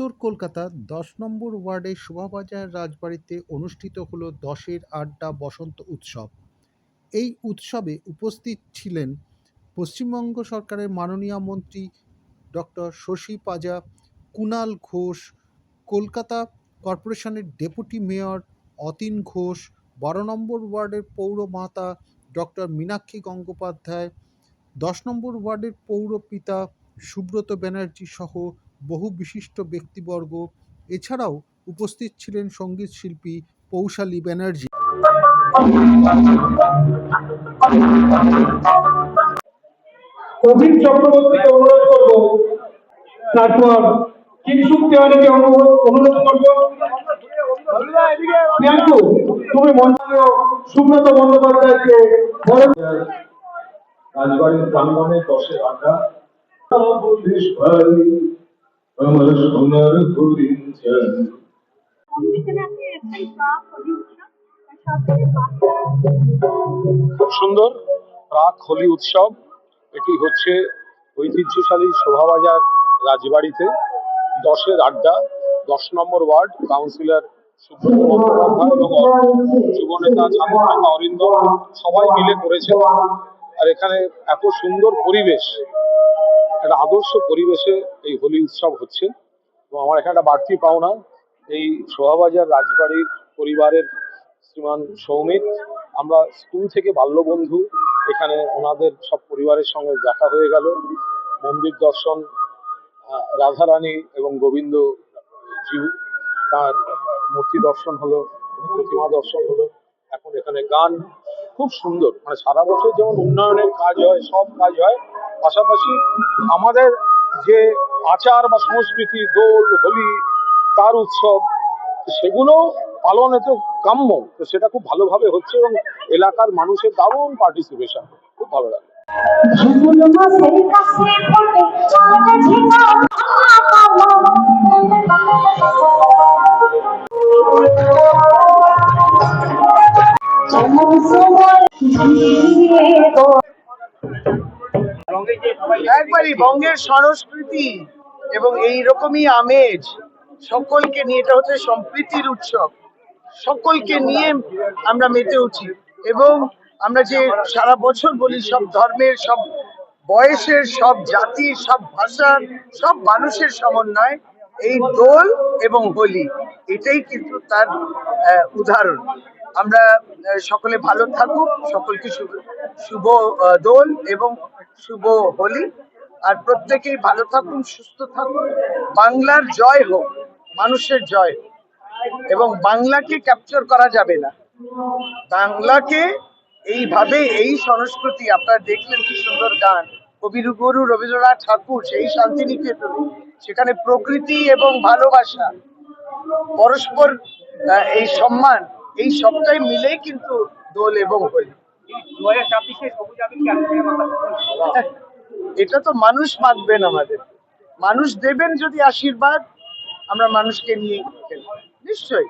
উত্তর কলকাতা দশ নম্বর ওয়ার্ডের শোভাবাজার রাজবাড়িতে অনুষ্ঠিত হলো দশের আড্ডা বসন্ত উৎসব। এই উৎসবে উপস্থিত ছিলেন পশ্চিমবঙ্গ সরকারের মাননীয় মন্ত্রী ডক্টর শশী পাজা কুণাল ঘোষ, কলকাতা কর্পোরেশনের ডেপুটি মেয়র অতীন ঘোষ, বারো নম্বর ওয়ার্ডের পৌরমাতা ডক্টর মীনাক্ষী গঙ্গোপাধ্যায়, দশ নম্বর ওয়ার্ডের পৌরপিতা সুব্রত ব্যানার্জি সহ বহু বিশিষ্ট ব্যক্তিবর্গ। এছাড়াও উপস্থিত ছিলেন সংগীত শিল্পী পৌশালী ব্যানার্জি। অভিক চক্রবর্তীকে অনুরোধ করব তারপর কিংসুক তেওয়ারিকে অনুরোধ অনুরোধ করব। প্রিয়াঙ্কু তুমি মন্ত্রীয় সুব্রত বন্দ্যোপাধ্যায়কে রাজবাড়ির আড্ডা বলিস ভাই আমার সোনার খুব সুন্দর প্রাক হোলি উৎসব। এটি হচ্ছে ঐতিহ্যশালী শোভাবাজার রাজবাড়িতে। দশের আড্ডা, দশ নম্বর ওয়ার্ড, কাউন্সিলর সুব্রত বন্দ্যোপাধ্যায় এবং ছাত্রনেতা অরিন্দ সবাই মিলে করেছে আর এখানে এত সুন্দর পরিবেশ একটা আদর্শ পরিবেশে এই হোলি উৎসব হচ্ছে। এবং আমার এখানে একটা বাড়তি পাওনা, এই শোভাবাজার রাজবাড়ির পরিবারের শ্রীমান সৌমিত। আমরা স্কুল থেকে বাল্যবন্ধু, এখানে ওনাদের সব পরিবারের সঙ্গে দেখা হয়ে গেল। মন্দির দর্শন রাধারানী এবং গোবিন্দ জিউ, তার মূর্তি দর্শন হলো, প্রতিমা দর্শন হলো। এখন এখানে গান, খুব সুন্দর। মানে সারা বছর যেমন উন্নয়নের কাজ হয়, সব কাজ হয় পাশাপাশি আমাদের যে আচার বা সংস্কৃতি, দোল, হোলি, তার উৎসব, সেগুলো পালন এত কাম্য। তো সেটা খুব ভালোভাবে হচ্ছে এবং এলাকার মানুষের দারুণ পার্টিসিপেশন খুব ভালো লাগে। ঝুমুর মাসের একবারই বঙ্গের সংস্কৃতি এবং এই রকমই আমেজ সকলকে নিয়ে এটা হচ্ছে সম্প্রীতির উৎসব। সকলকে নিয়ে আমরা মেতে উঠি এবং আমরা যে সারা বছর বলি সব ধর্মের সব বয়সের সব জাতির সব ভাষার সব মানুষের সমন্বয় এই দোল এবং হোলি এটাই কিন্তু তার উদাহরণ। আমরা সকলে ভালো থাকুক সকলকে শুভ শুভ দোল এবং শুভ হোলি আর প্রত্যেকেই ভালো থাকুন, সুস্থ থাকুন। বাংলার জয় হোক, মানুষের জয় এবং বাংলাকে ক্যাপচার করা যাবে না। বাংলাকে এইভাবে এই সংস্কৃতি, আপনারা দেখলেন কি সুন্দর গান। কবিগুরু রবীন্দ্রনাথ ঠাকুর, সেই শান্তিনিকেতন, সেখানে প্রকৃতি এবং ভালোবাসা, পরস্পর এই সম্মান, এই সবটাই মিলেই কিন্তু দোল এবং হোলি। এটা তো মানুষ মানবেন আমাদের। মানুষ দেবেন যদি আশীর্বাদ, আমরা মানুষকে নিয়ে খেলব। নিশ্চয়ই।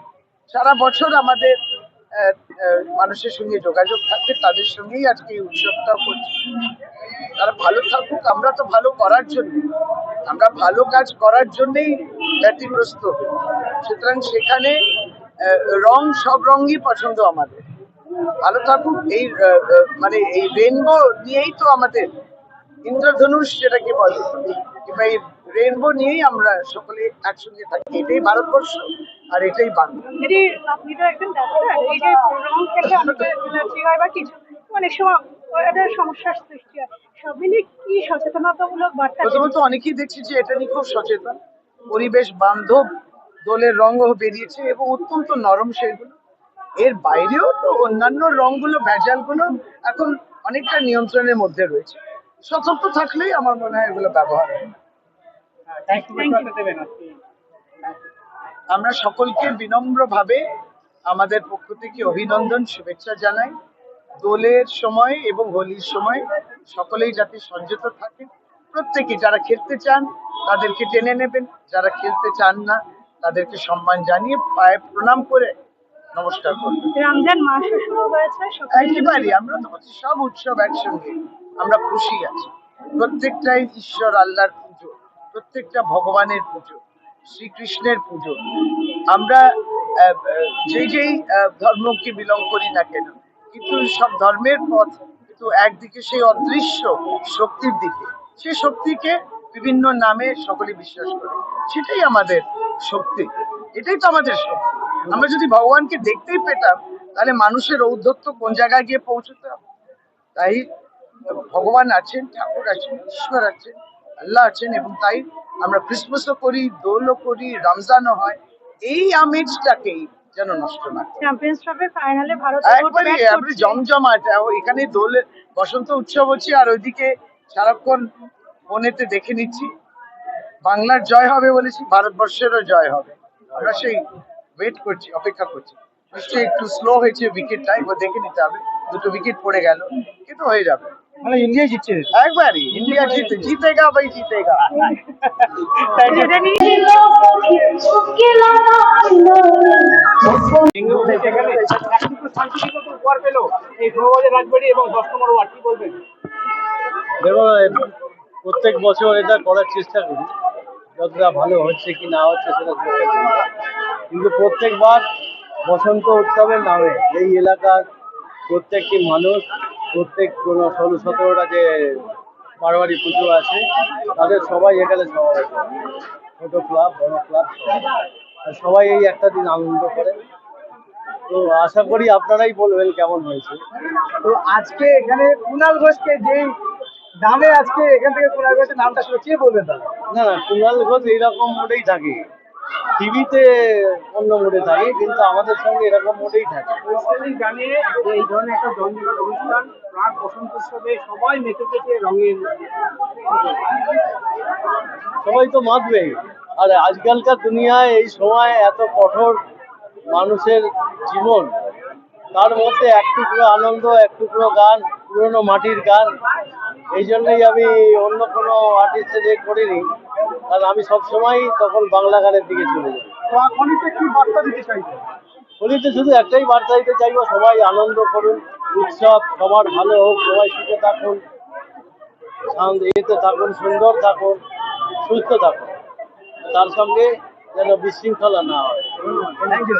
সারা বছর আমাদের মানুষের সঙ্গে যোগাযোগ থাকে তাদের সঙ্গেই আজকে এই উৎসবটা করছি তারা ভালো থাকুক, আমরা তো ভালো করার জন্য। আমরা ভালো কাজ করার জন্যই ব্যতিগ্রস্ত সুতরাং সেখানে রং সব রঙই পছন্দ আমাদের। ভালো থাকুক এই মানে এই রেনবো নিয়েই তো আমাদের ইন্দ্রধনুষ যেটাকে বলে। কিংবা এই রেনবো নিয়েই আমরা সকলে একসঙ্গে থাকি। এটাই ভারতবর্ষ আর এটাই বাংলা। আপনি তো একজন ডাক্তার এই যে রং থেকে অনেকের হয় বা কিছু অনেক সময় একটা সমস্যার সৃষ্টি হয়। সব মিলিয়ে কি সচেতনতামূলক বার্তা প্রথমত অনেকেই দেখছি যে এটা নিয়ে খুব সচেতন। পরিবেশ বান্ধব দোলের রঙও বেরিয়েছে এবং অত্যন্ত নরম সেগুলো। এর বাইরেও তো অন্যান্য রঙগুলো ভেজালগুলো এখন অনেকটা নিয়ন্ত্রণের মধ্যে রয়েছে। সতর্ক থাকলেই আমার মনে হয় এগুলো ব্যবহার হয়। আমরা সকলকে বিনম্রভাবে আমাদের পক্ষ থেকে অভিনন্দন শুভেচ্ছা জানাই। দোলের সময় এবং হোলির সময় সকলেই যাতে সংযত থাকে। প্রত্যেকে যারা খেলতে চান তাদেরকে টেনে নেবেন। যারা খেলতে চান না তাদেরকে সম্মান জানিয়ে পায়ে প্রণাম করে নমস্কার রমজান মাসও শুরু হয়েছে আমরা তো বলছি সব উৎসব একসঙ্গে। আমরা খুশি আছি। প্রত্যেকটাই ঈশ্বর আল্লাহর পুজো প্রত্যেকটা ভগবানের পুজো শ্রীকৃষ্ণের পুজো। আমরা যেই যেই ধর্মকে বিলং করি না কেন কিন্তু সব ধর্মের পথ কিন্তু একদিকে সেই অদৃশ্য শক্তির দিকে সেই শক্তিকে বিভিন্ন নামে সকলে বিশ্বাস করে। সেটাই আমাদের শক্তি। এটাই তো আমাদের শক্তি। আমরা যদি ভগবানকে দেখতেই পেতাম তাহলে মানুষের ঔদ্ধত্য কোন জায়গায় গিয়ে পৌঁছতাম? তাই ভগবান আছেন ঠাকুর আছেন ঈশ্বর আছেন আল্লাহ আছেন এবং তাই আমরা ক্রিসমাসও করি দোলও করি রমজানও হয়। এই আমেজটাকেই যেন নষ্ট না চ্যাম্পিয়ন্স ট্রফির ফাইনালে ভারত একবারই আপনি জমজমাট এখানে দোল বসন্ত উৎসব হচ্ছে আর ওইদিকে সারাক্ষণ ফোনেতে দেখে নিচ্ছি। বাংলার জয় হবে বলেছি ভারতবর্ষেরও জয় হবে। আমরা সেই ওয়েট করছি অপেক্ষা করছি। নিশ্চয়ই একটু স্লো হয়েছে উইকেটটা এবার দেখে নিতে হবে দুটো উইকেট পড়ে গেল কিন্তু হয়ে যাবে। মানে ইন্ডিয়া জিতছে। একবারই ইন্ডিয়া জিতে জিতেগা ভাই জিতেগা। দেখো প্রত্যেক বছর এটা করার চেষ্টা করি যতটা ভালো হচ্ছে কি না হচ্ছে সেটা। কিন্তু প্রত্যেকবার বসন্ত উৎসবের নামে। এই এলাকার প্রত্যেকটি মানুষ প্রত্যেক কোনো ষোলো সতেরোটা যে বারোয়ারি পুজো আছে তাদের সবাই এখানে সবাই ছোটো ক্লাব বড় ক্লাব সবাই। এই একটা দিন আনন্দ করে। তো আশা করি আপনারাই বলবেন কেমন হয়েছে। তো আজকে এখানে কুণাল ঘোষকে যেই দামে আজকে এখান থেকে কুণাল ঘোষের নামটা শুনে কে বলবেন না না কুণাল ঘোষ এইরকম মোডেই থাকে। টিভিতে অন্য মোডে থাকে কিন্তু আমাদের সঙ্গে এরকম মোডেই থাকে। গানে যে এই ধরনের একটা অনুষ্ঠান প্রাক বসন্ত উৎসবে সবাই মেতে থেকে রঙের সবাই তো মাতবেই আর আজকালকার দুনিয়ায় এই সময় এত কঠোর মানুষের জীবন। তার মধ্যে এক টুকরো আনন্দ এক টুকরো গান পুরোনো মাটির গান। এই জন্যই আমি অন্য কোনো আর্টিস্টের এ করিনি। কারণ আমি সবসময় তখন বাংলা গানের দিকে চলে যাই। খনিতে কি বার্তা দিতে চাইছেন? হোলিতে শুধু একটাই বার্তা দিতে চাইব সবাই আনন্দ করুন উৎসব সবার ভালো হোক সবাই সুখে থাকুন শান্ত এতে থাকুন সুন্দর থাকুন সুস্থ থাকুন। তার সঙ্গে যেন বিশৃঙ্খলা না হয়। Thank you